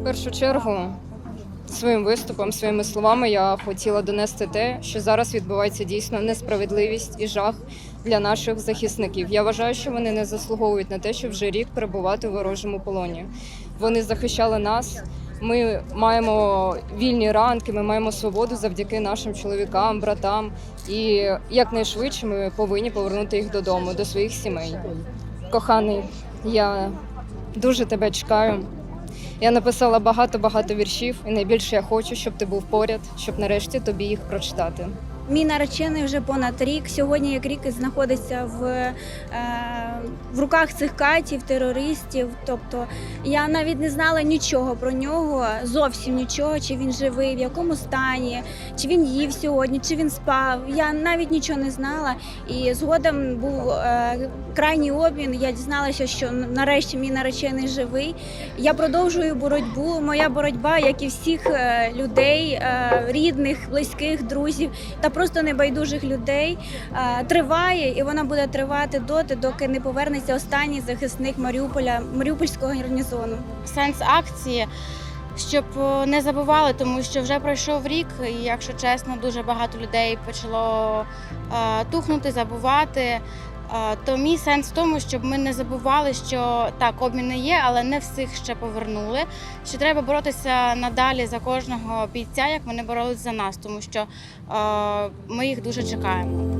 В першу чергу своїм виступом, своїми словами я хотіла донести те, що зараз відбувається дійсно несправедливість і жах для наших захисників. Я вважаю, що вони не заслуговують на те, щоб вже рік перебувати в ворожому полоні. Вони захищали нас. Ми маємо вільні ранки, ми маємо свободу завдяки нашим чоловікам, братам. І якнайшвидше ми повинні повернути їх додому, до своїх сімей. Коханий, я дуже тебе чекаю. Я написала багато-багато віршів, і найбільше я хочу, щоб ти був поряд, щоб нарешті тобі їх прочитати. Мій наречений вже понад рік. Сьогодні як рік знаходиться в, е, в руках цих катів, терористів. Тобто я навіть не знала нічого про нього, зовсім нічого, чи він живий, в якому стані, чи він їв сьогодні, чи він спав. Я навіть нічого не знала. І згодом був е, крайній обмін. Я дізналася, що нарешті мій наречений живий. Я продовжую боротьбу. Моя боротьба, як і всіх е, людей, е, рідних, близьких, друзів та просто небайдужих людей, е, триває і вона буде тривати доти, доки не повернеться останній захисник Маріуполя, Маріупольського гарнізону. сенс акції, щоб е, не забували, тому що вже пройшов рік, і якщо чесно, дуже багато людей почало е, тухнути, забувати то мій сенс в тому, щоб ми не забували, що так обміни є, але не всіх ще повернули. Що треба боротися надалі за кожного бійця, як вони боролись за нас, тому що ми їх дуже чекаємо.